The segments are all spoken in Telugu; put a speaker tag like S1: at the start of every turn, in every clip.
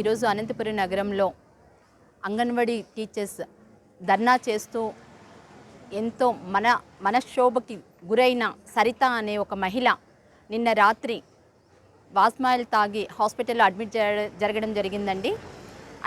S1: ఈరోజు అనంతపురం నగరంలో అంగన్వాడీ టీచర్స్ ధర్నా చేస్తూ ఎంతో మన మనక్షోభకి గురైన సరిత అనే ఒక మహిళ నిన్న రాత్రి వాస్మాయిల్ తాగి హాస్పిటల్లో అడ్మిట్ జరగడం జరిగిందండి.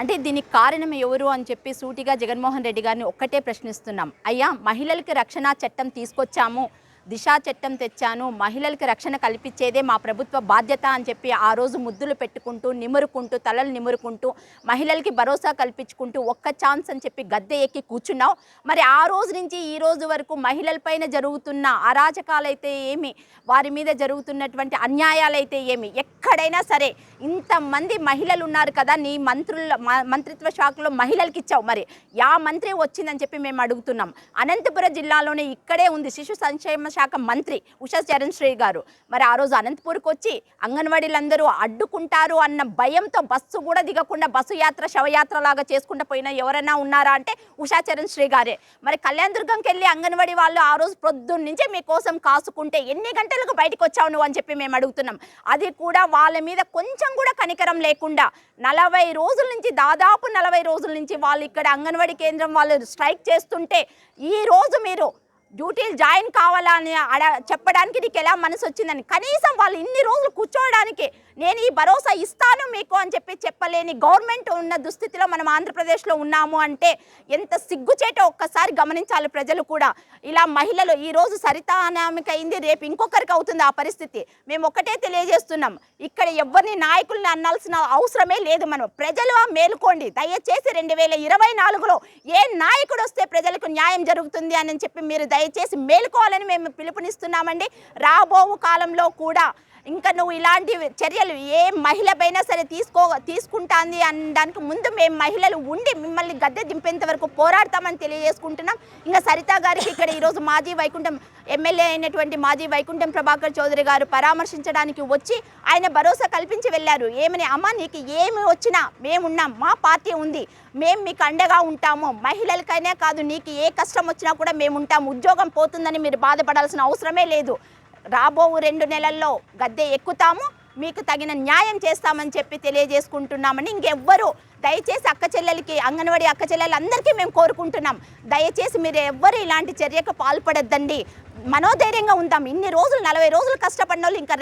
S1: అంటే దీనికి కారణం ఎవరు అని చెప్పి సూటిగా జగన్మోహన్ రెడ్డి గారిని ఒక్కటే ప్రశ్నిస్తున్నాం. అయ్యా మహిళలకి రక్షణ చట్టం తీసుకొచ్చాము. దిశా చట్టం తెచ్చాను మహిళలకి రక్షణ కల్పించేదే మా ప్రభుత్వ బాధ్యత అని చెప్పి ఆ రోజు ముద్దులు పెట్టుకుంటూ నిమురుకుంటూ తలలు నిమురుకుంటూ మహిళలకి భరోసా కల్పించుకుంటూ ఒక్క ఛాన్స్ అని చెప్పి గద్దె ఎక్కి కూర్చున్నావు. మరి ఆ రోజు నుంచి ఈ రోజు వరకు మహిళలపైన జరుగుతున్న అరాచకాలైతే ఏమి? వారి మీద జరుగుతున్నటువంటి అన్యాయాలైతే ఏమి? ఎక్కడైనా సరే ఇంతమంది మహిళలు ఉన్నారు కదా నీ మంత్రుల మ- మంత్రిత్వ శాఖలో మహిళలకి ఇచ్చావు మరి. యా మంత్రి వచ్చిందని చెప్పి మేము అడుగుతున్నాం. అనంతపురం జిల్లాలోనే ఇక్కడే ఉంది. శిశు సంక్షేమ శాఖ మంత్రి ఉషా చరణ్ శ్రీ గారు. మరి ఆ రోజు అనంతపూర్కి వచ్చి అంగన్వాడీలందరూ అడ్డుకుంటారు అన్న భయంతో బస్సు కూడా దిగకుండా బస్సు యాత్ర శవయాత్ర లాగా చేసుకుంటూ పోయినా ఎవరైనా ఉన్నారా అంటే ఉషా చరణ్ శ్రీ గారే. మరి కళ్యాణ దుర్గంకి వెళ్ళి అంగన్వాడీ వాళ్ళు ఆ రోజు ప్రొద్దున్న నుంచే మీకోసం కాసుకుంటే ఎన్ని గంటలకు బయటకు వచ్చావు నువ్వు అని చెప్పి మేము అడుగుతున్నాం. అది కూడా వాళ్ళ మీద కొంచెం కూడా కనికరం లేకుండా నలభై రోజుల నుంచి దాదాపు నలభై రోజుల నుంచి వాళ్ళు ఇక్కడ అంగన్వాడీ కేంద్రం వాళ్ళు స్ట్రైక్ చేస్తుంటే ఈ రోజు మీరు డ్యూటీలు జాయిన్ కావాలా అని అడ చెప్పడానికి నీకు ఎలా మనసు వచ్చిందని కనీసం వాళ్ళు ఇన్ని రోజులు కూర్చోవడానికి నేను ఈ భరోసా ఇస్తాను మీకు అని చెప్పి చెప్పలేని గవర్నమెంట్ ఉన్న దుస్థితిలో మనం ఆంధ్రప్రదేశ్లో ఉన్నాము అంటే ఎంత సిగ్గుచేటో ఒక్కసారి గమనించాలి ప్రజలు కూడా. ఇలా మహిళలు ఈరోజు సరిత అనామిక అయింది రేపు ఇంకొకరికి అవుతుంది ఆ పరిస్థితి. మేము ఒకటే తెలియజేస్తున్నాం. ఇక్కడ ఎవరిని నాయకుల్ని అనాల్సిన అవసరమే లేదు మనం. ప్రజలు మేలుకోండి. దయచేసి రెండు వేల ఇరవై నాలుగులో ఏ నాయకుడు వస్తే ప్రజలకు న్యాయం జరుగుతుంది అని చెప్పి మీరు దయచేసి మేలుకోవాలని మేము పిలుపునిస్తున్నామండి. రాబో కాలంలో కూడా ఇంకా నువ్వు ఇలాంటి చర్యలు ఏ మహిళపైనా సరే తీసుకో తీసుకుంటాంది అనడానికి ముందు మేము మహిళలు ఉండి మిమ్మల్ని గద్దె దింపేంత వరకు పోరాడతామని తెలియజేసుకుంటున్నాం. ఇంకా సరిత గారికి ఇక్కడ ఈరోజు మాజీ వైకుంఠం ఎమ్మెల్యే అయినటువంటి మాజీ వైకుంఠం ప్రభాకర్ చౌదరి గారు పరామర్శించడానికి వచ్చి ఆయన భరోసా కల్పించి వెళ్ళారు. ఏమని అమ్మ నీకు ఏమి వచ్చినా మేమున్నాం మా పార్టీ ఉంది మేము మీకు అండగా ఉంటాము మహిళలకైనా కాదు నీకు ఏ కష్టం వచ్చినా కూడా మేము ఉంటాము ఉద్యోగం పోతుందని మీరు బాధపడాల్సిన అవసరమే లేదు. రాబో రెండు నెలల్లో గద్దె ఎక్కుతాము మీకు తగిన న్యాయం చేస్తామని చెప్పి తెలియజేసుకుంటున్నామని ఇంకెవ్వరు దయచేసి అక్క చెల్లెలకి అంగన్వాడీ అక్క చెల్లెలందరికీ మేము కోరుకుంటున్నాం. దయచేసి మీరు ఎవ్వరు ఇలాంటి చర్యకు పాల్పడొద్దండి. మనోధైర్యంగా ఉందాం. ఇన్ని రోజులు నలభై రోజులు కష్టపడిన వాళ్ళు ఇంకా